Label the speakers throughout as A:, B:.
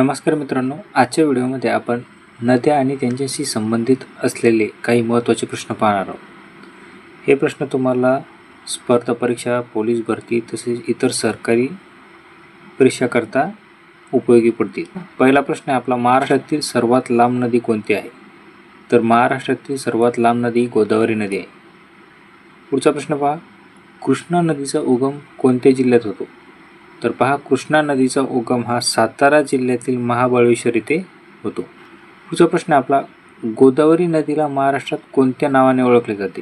A: नमस्कार मित्रांनो आजच्या व्हिडिओमध्ये आपण नद्या आणि त्यांच्याशी संबंधित असलेले काही महत्त्वाचे प्रश्न पाहणार आहोत. हे प्रश्न तुम्हाला स्पर्धा परीक्षा पोलीस भरती तसेच इतर सरकारी परीक्षाकरता उपयोगी पडतील. पहिला प्रश्न आहे आपला महाराष्ट्रातील सर्वात लांब नदी कोणती आहे? तर महाराष्ट्रातील सर्वात लांब नदी गोदावरी नदी आहे. पुढचा प्रश्न पहा कृष्णा नदीचा उगम कोणत्या जिल्ह्यात होतो? तर पहा कृष्णा नदीचा उगम हा सातारा जिल्ह्यातील महाबळेश्वर येथे होतो. पुढचा प्रश्न आपला गोदावरी नदीला महाराष्ट्रात कोणत्या नावाने ओळखले जाते?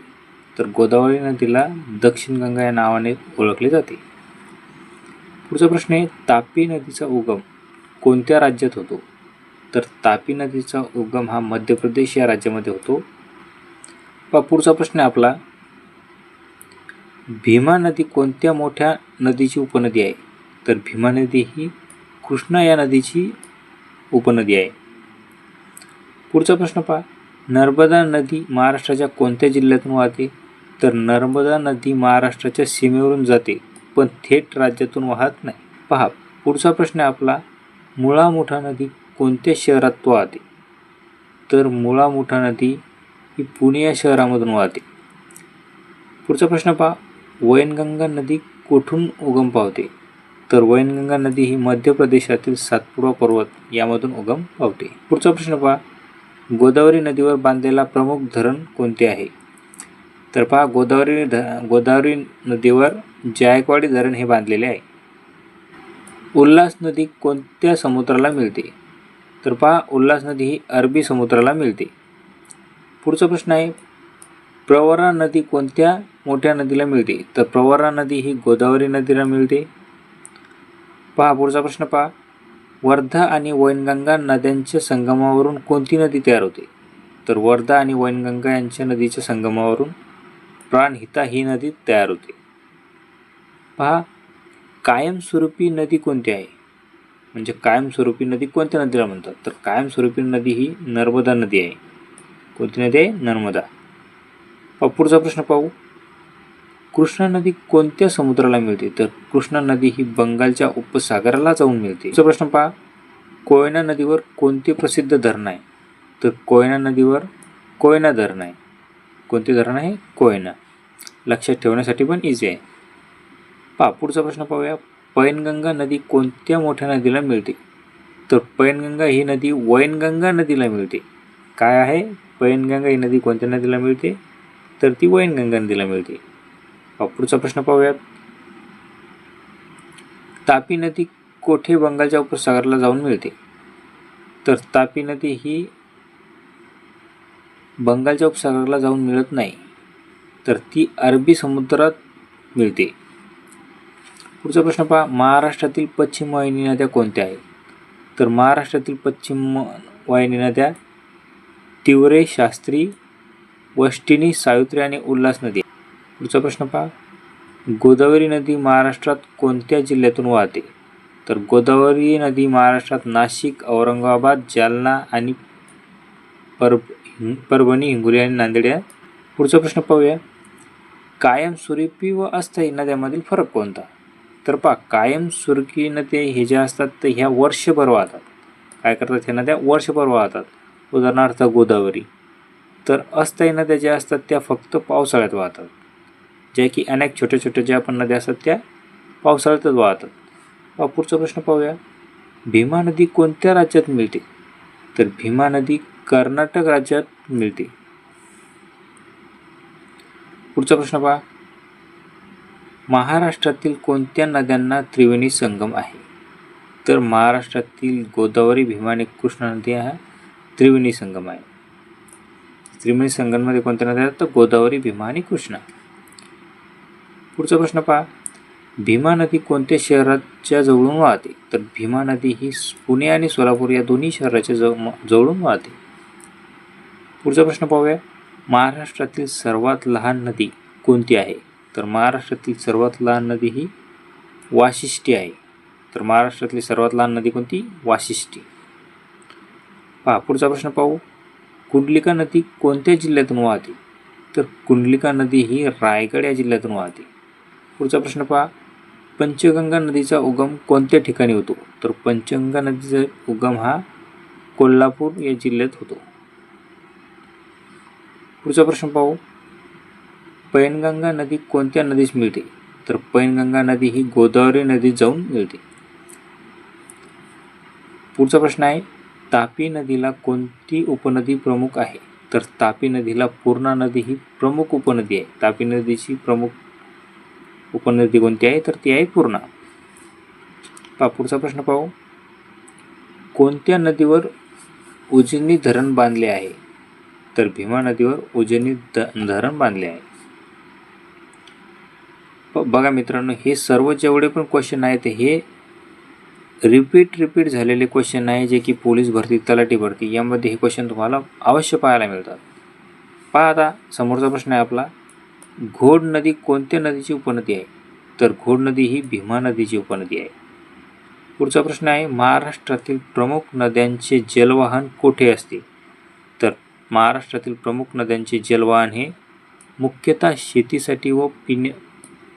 A: तर गोदावरी नदीला दक्षिण गंगा या नावाने ओळखले जाते. पुढचा प्रश्न आहे तापी नदीचा उगम कोणत्या राज्यात होतो? तर तापी नदीचा उगम हा मध्य प्रदेश या राज्यामध्ये होतो. पहा पुढचा प्रश्न आहे आपला भीमा नदी कोणत्या मोठ्या नदीची उपनदी आहे? तर भीमा नदी ही कृष्णा या नदीची उपनदी आहे. पुढचा प्रश्न पहा. नर्मदा नदी महाराष्ट्राच्या कोणत्या जिल्ह्यातून वाहते? तर नर्मदा नदी महाराष्ट्राच्या सीमेवरून जाते पण थेट राज्यातून वाहत नाही. पहा पुढचा प्रश्न आहे आपला. मुळा मुठा नदी कोणत्या शहरात वाहते? तर मुळा मुठा नदी ही पुणे या शहरामधून वाहते. पुढचा प्रश्न पहा. वैनगंगा नदी कुठून उगम पावते? तर वैनगंगा नदी ही मध्य प्रदेशातील सातपुडा पर्वत यामधून उगम पावते. पुढचा प्रश्न पहा. गोदावरी नदीवर बांधलेला प्रमुख धरण कोणते आहे? तर पहा गोदावरी ध गोदावरी नदीवर जायकवाडी धरण हे बांधलेले आहे. उल्हास नदी कोणत्या समुद्राला मिळते? तर पहा उल्हास नदी ही अरबी समुद्राला मिळते. पुढचा प्रश्न आहे. प्रवरा नदी कोणत्या मोठ्या नदीला मिळते? तर प्रवरा नदी ही गोदावरी नदीला मिळते. पहा पुढचा प्रश्न पहा. वर्धा आणि वैनगंगा नद्यांच्या संगमावरून कोणती नदी तयार होते? तर वर्धा आणि वैनगंगा यांच्या नदीच्या संगमावरून प्राणहिता ही नदी तयार होते. पहा कायमस्वरूपी नदी कोणती आहे? म्हणजे कायमस्वरूपी नदी कोणत्या नदीला म्हणतात? तर कायमस्वरूपी नदी ही नर्मदा नदी आहे. कोणती नदी आहे? नर्मदा. पहा पुढचा प्रश्न पाहू. कृष्णा नदी कोणत्या समुद्राला मिळते? तर कृष्णा नदी ही बंगालच्या उपसागराला जाऊन मिळते. पुढचा प्रश्न पहा. कोयना नदीवर कोणते प्रसिद्ध धरण आहे? तर कोयना नदीवर कोयना धरण आहे. कोणते धरण आहे? कोयना. लक्षात ठेवण्यासाठी पण इझी आहे. पहा पुढचा प्रश्न पाहूया. पैनगंगा नदी कोणत्या मोठ्या नदीला मिळते? तर पैनगंगा ही नदी वैनगंगा नदीला मिळते. काय आहे? पैनगंगा ही नदी कोणत्या नदीला मिळते? तर ती वैनगंगा नदीला मिळते. पुढचा प्रश्न पाहूयात. तापी नदी कोठे बंगालच्या उपसागराला जाऊन मिळते? तर तापी नदी ही बंगालच्या उपसागराला जाऊन मिळत नाही तर ती अरबी समुद्रात मिळते. पुढचा प्रश्न पहा महाराष्ट्रातील पश्चिम वाहिनी नद्या कोणत्या आहेत? तर महाराष्ट्रातील पश्चिम वाहिनी नद्या तिवरे शास्त्री वष्टिनी सावित्री आणि उल्हास नदी पुढचा प्रश्न पहा. गोदावरी नदी महाराष्ट्रात कोणत्या जिल्ह्यातून वाहते? तर गोदावरी नदी महाराष्ट्रात नाशिक औरंगाबाद जालना आणि पर परभणी हिंगोली आणि नांदेड या. पुढचा प्रश्न पाहूया. कायम कायमस्वरूपी व अस्थायी नद्यामधील फरक कोणता? तर पहा कायम सुरकी नद्या हे ज्या असतात तर ह्या वर्षभर वाहतात. काय करतात ह्या नद्या? वर्षभर वाहतात. उदाहरणार्थ गोदावरी. तर अस्थायी नद्या ज्या असतात त्या फक्त पावसाळ्यात वाहतात. ज्या की अनेक छोट्या छोट्या ज्या आपण नद्या असतात त्या पावसाळ्यातच वाहतात. पुढचा प्रश्न पाहूया. भीमा नदी कोणत्या राज्यात मिळते? तर भीमा नदी कर्नाटक राज्यात मिळते. पुढचा प्रश्न पहा. महाराष्ट्रातील कोणत्या नद्यांना त्रिवेणी संगम आहे? तर महाराष्ट्रातील गोदावरी भीमा आणि कृष्णा नदी हा त्रिवेणी संगम आहे. त्रिवेणी संगममध्ये कोणत्या नद्या आहेत? तर गोदावरी भीमा आणि कृष्णा. पुढचा प्रश्न पहा. भीमा नदी कोणत्या शहराच्या जवळून वाहते? तर भीमा नदी ही पुणे आणि सोलापूर या दोन्ही शहराच्या जव जवळून वाहते. पुढचा प्रश्न पाहूया. महाराष्ट्रातील सर्वात लहान नदी कोणती आहे? तर महाराष्ट्रातील सर्वात लहान नदी ही वाशिष्ठी आहे. तर महाराष्ट्रातली सर्वात लहान नदी कोणती? वाशिष्ठी. पहा पुढचा प्रश्न पाहू. कुंडलिका नदी कोणत्या जिल्ह्यातून वाहते? तर कुंडलिका नदी ही रायगड या जिल्ह्यातून वाहते. पुढचा प्रश्न पहा. पंचगंगा नदीचा उगम कोणत्या ठिकाणी होतो? तर पंचगंगा नदीचा उगम हा कोल्हापूर या जिल्ह्यात होतो. पुढचा प्रश्न पाहू. पैनगंगा नदी कोणत्या नदीस मिळते? तर पैनगंगा नदी ही गोदावरी नदीत जाऊन मिळते. पुढचा प्रश्न आहे तापी नदीला कोणती उपनदी प्रमुख आहे? तर तापी नदीला पूर्णा नदी ही प्रमुख उपनदी आहे. तापी नदीची प्रमुख उपनदी कोणती आहे? तर ती आहे पूर्णा. पा पुढचा प्रश्न पाहू. कोणत्या नदीवर उजनी धरण बांधले आहे? तर भीमा नदीवर उजनी ध धरण बांधले आहे. बघा मित्रांनो हे सर्व जेवढे पण क्वेश्चन आहेत हे रिपीट रिपीट झालेले क्वेश्चन आहे जे की पोलीस भरती तलाठी भरती यामध्ये हे क्वेश्चन तुम्हाला अवश्य पाहायला मिळतात. पहा आता समोरचा प्रश्न आहे आपला. घोड नदी कोणत्या नदीची उपनदी आहे? तर घोड नदी ही भीमा नदीची उपनदी आहे. पुढचा प्रश्न आहे महाराष्ट्रातील प्रमुख नद्यांचे जलवाहन कोठे असते? तर महाराष्ट्रातील प्रमुख नद्यांचे जलवाहन हे मुख्यतः शेतीसाठी व पिण्या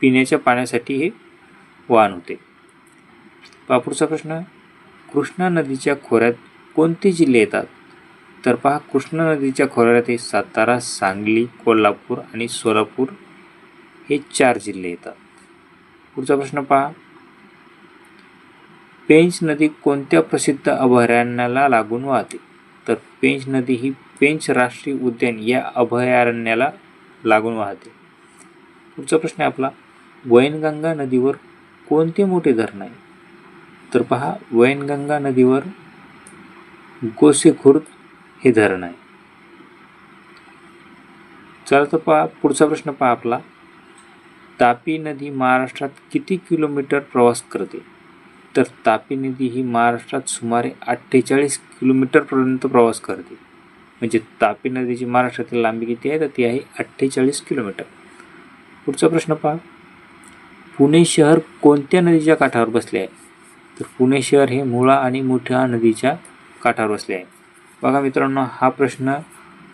A: पिण्याच्या पाण्यासाठी हे वाहन होते. पहा पुढचा प्रश्न कृष्णा नदीच्या खोऱ्यात कोणते जिल्हे येतात? तर पहा कृष्णा नदीच्या खोऱ्यात हे सातारा सांगली कोल्हापूर आणि सोलापूर हे चार जिल्हे येतात. पुढचा प्रश्न पहा. पेंच नदी कोणत्या प्रसिद्ध अभयारण्याला लागून वाहते? तर पेंच नदी ही पेंच राष्ट्रीय उद्यान या अभयारण्याला लागून वाहते. पुढचा प्रश्न आहे आपला. वैनगंगा नदीवर कोणते मोठे धरण आहे? तर पहा वैनगंगा नदीवर गोसेखुर्द हे धरण आहे. चला तर पहा पुढचा प्रश्न पहा आपला. तापी नदी महाराष्ट्रात किती किलोमीटर प्रवास करते? तर तापी नदी ही महाराष्ट्रात सुमारे अठ्ठेचाळीस किलोमीटरपर्यंत प्रवास करते. म्हणजे तापी नदीची महाराष्ट्रातील लांबी किती आहे तर ती आहे अठ्ठेचाळीस किलोमीटर. पुढचा प्रश्न पहा. पुणे शहर कोणत्या नदीच्या काठावर बसले आहे? तर पुणे शहर हे मुळा आणि मोठ्या नदीच्या काठावर बसले आहे. बघा मित्रांनो हा प्रश्न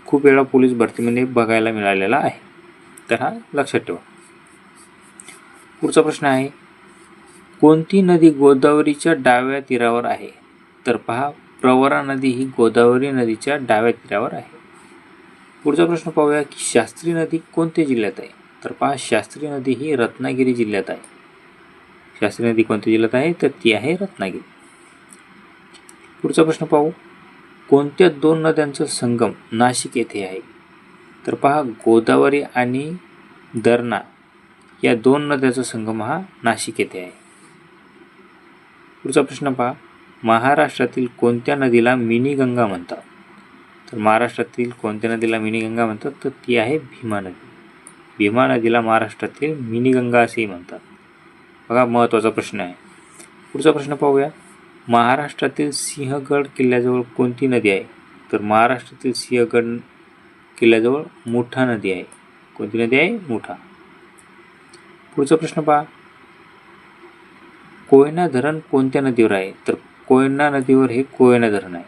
A: खूप वेळा पोलीस भरतीमध्ये बघायला मिळालेला आहे. तर हा लक्षात ठेवा. पुढचा प्रश्न आहे कोणती नदी गोदावरीच्या डाव्या तीरावर आहे? तर पहा प्रवरा नदी ही गोदावरी नदीच्या डाव्या तीरावर आहे. पुढचा प्रश्न पाहूया की शास्त्री नदी कोणत्या जिल्ह्यात आहे? तर पहा शास्त्री नदी ही रत्नागिरी जिल्ह्यात आहे. शास्त्री नदी कोणत्या जिल्ह्यात आहे? तर ती आहे रत्नागिरी. पुढचा प्रश्न पाहू कोणत्या दोन नद्यांचा संगम नाशिक येथे आहे? तर पहा गोदावरी आणि दरणा या दोन नद्याचा संगम हा नाशिक येथे आहे. पुढचा प्रश्न पहा महाराष्ट्रातील कोणत्या नदीला मिनी गंगा म्हणतात? तर महाराष्ट्रातील कोणत्या नदीला मिनी गंगा म्हणतात? तर ती आहे भीमा नदी. भीमा नदीला महाराष्ट्रातील मिनी गंगा असेही म्हणतात. बघा महत्त्वाचा प्रश्न आहे. पुढचा प्रश्न पाहूया. महाराष्ट्रातील सिंहगड किल्ल्याजवळ कोणती नदी आहे? तर महाराष्ट्रातील सिंहगड किल्ल्याजवळ मुठा नदी आहे. कोणती नदी आहे? मुठा. पुढचा प्रश्न पहा. कोयना धरण कोणत्या नदीवर आहे? तर कोयना नदीवर हे कोयना धरण आहे.